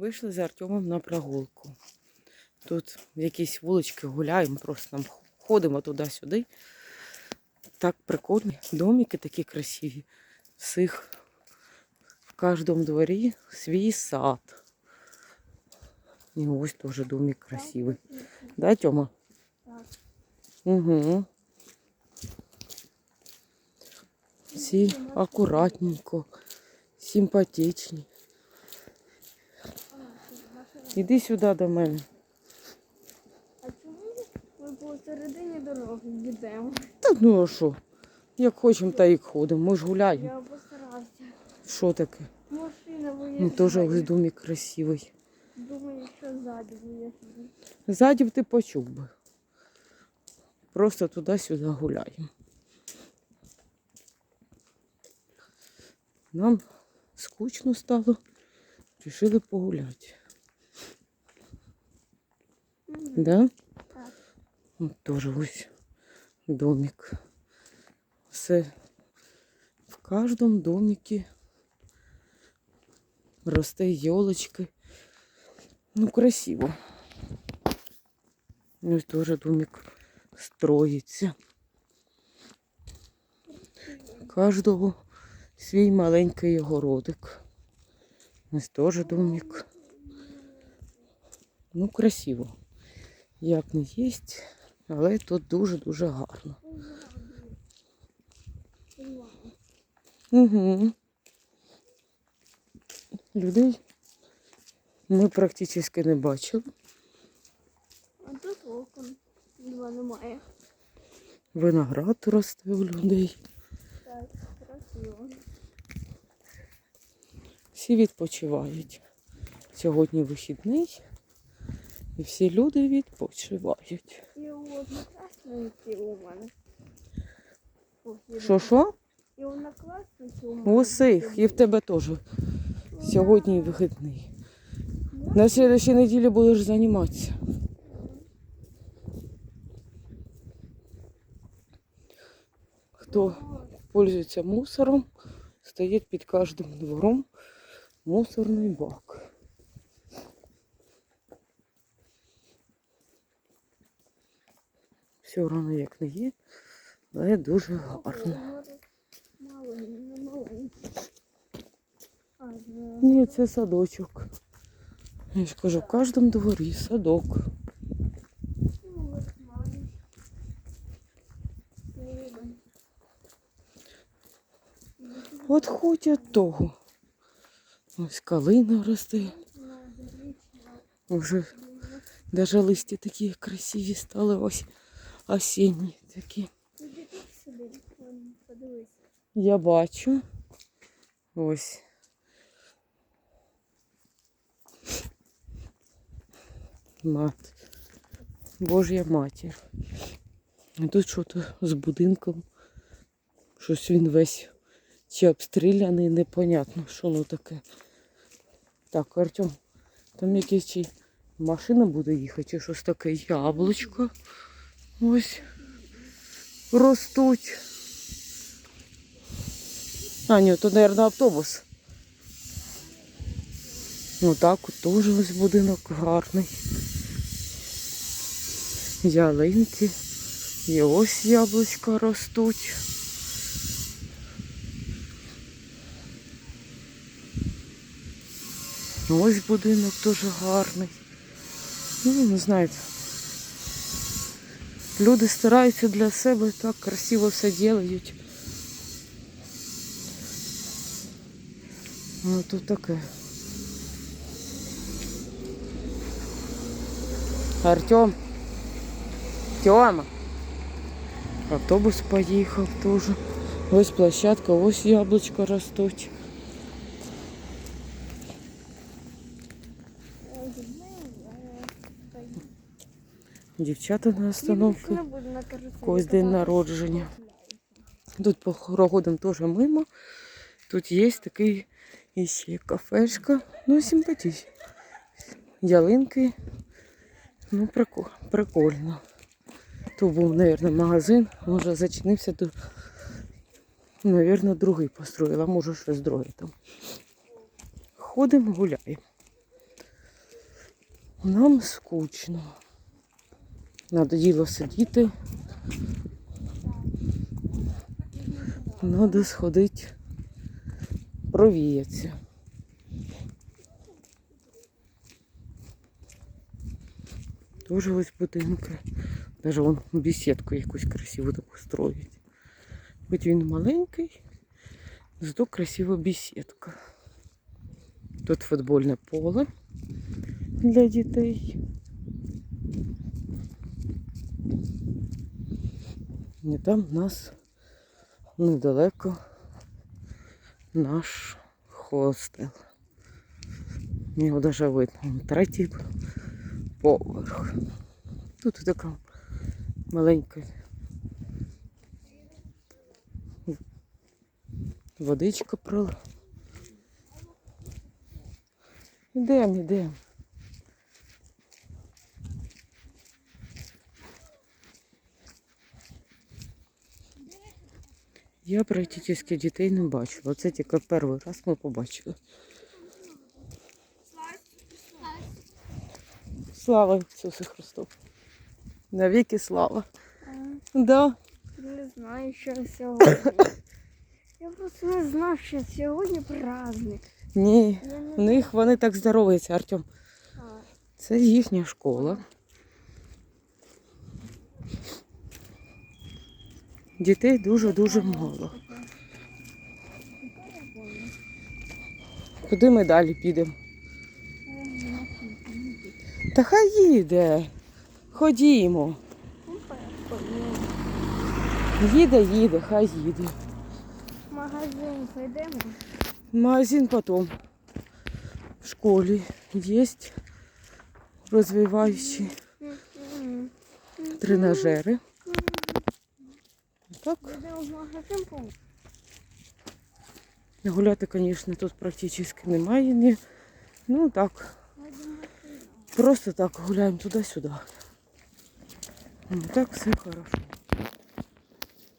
Вийшли з Артемом на прогулку. Тут якісь вулички гуляємо, просто нам ходимо туди-сюди. Так прикольно. Домики такі красиві. Всіх в кожному дворі свій сад. І ось теж домик красивий. Да, Тьома? Так. Угу. Всі акуратненько, симпатичні. Іди сюди до мене. А чому ми посередині дороги йдемо? Та ну а що? Як хочемо, та як ходимо. Ми ж гуляємо. Я постарався. Що таке? Машина Ну теж ось виїжджає. домик красивий. Думаю, що ззаді виїжджає. Ззаді б ти почув би. Просто туди-сюди гуляємо. Нам скучно стало. Рішили погуляти. Да? Так. От теж ось домик. Все в кожному домике росте елочки. Ну, красиво. Ось теж домик строїться. Кожного свій маленький огородик. Ось теж домик. Ну, красиво. Як не єсть, але тут дуже-дуже гарно. Угу. Людей ми практично не бачили. А тут окон. Два немає. Виноград росте у людей. Так, красиво. Всі відпочивають. Сьогодні вихідний. І всі люди відпочивають. І однокласники у мене. Що що? І однокласники у мене. Усіх. І в тебе теж. Сьогодні вихідний. На слідчій неділі будеш займатися. Хто пользується мусором, стоїть під кожним двором мусорний бак. Все одно як не є, але дуже гарно. Ні, це садочок. Я ж кажу, в кожному дворі садок. От. От хоч від того. Ось калина росте. Вже навіть листя такі красиві стали ось осінні такі. Я бачу. Ось. Мат. Божя матір. А тут щось з будинком. Щось він весь чи обстріляний, непонятно, що воно таке. Так, Артем, там якась чи машина буде їхати, чи щось таке яблучко. Ось ростуть. А, ні, то, мабуть, автобус. Ну так, от теж ось будинок гарний. Ялинки. І ось яблучка ростуть. Ось будинок дуже гарний. Ну, не знаєте. Люди стараються для себе так красиво все роблять. Ну тут таке. Артем. Тьома. Автобус поїхав теж. Ось площадка, ось яблучка ростуть. Дівчата на каруселі Когось день народження. Тут по проходимо теж мимо. Тут є такий і ще кафешка. Ну, симпатичний. Ялинки. Ну, прикольно. Тут був, мабуть, магазин, може зачинився, то, мабуть, другий построїла, може щось друге там. Ходимо, гуляємо. Нам скучно. Надоїло сидіти. Надо сходити, провіятися. Тоже ось будинки. Даже вон беседку якусь красиву таку строїть. Хоч він маленький, зато красива беседка. Тут футбольне поле для дітей. І там в нас недалеко наш хостел. Його навіть видно. Третій поверх. Тут така маленька водичка про. Ідемо, ідемо. Я практично дітей не бачила. Це тільки перший раз ми побачили. Слава Ісусу Христу. Навіки слава. Да. Не знаю, що сьогодні. Я просто не знав, що сьогодні праздник. Ні, в них вони так здоровуються, Артем. Це їхня школа. Дітей дуже-дуже мало. Куди ми далі підемо? Та хай їде. Ходімо. Їде, їде, хай їде. Магазин пойдемо. Магазин потом. В школі є розвиваючі тренажери. Так, гуляти, звісно, тут практично немає. Ні. Ну так, просто так гуляємо туди-сюди. Ну, Так все хорошо.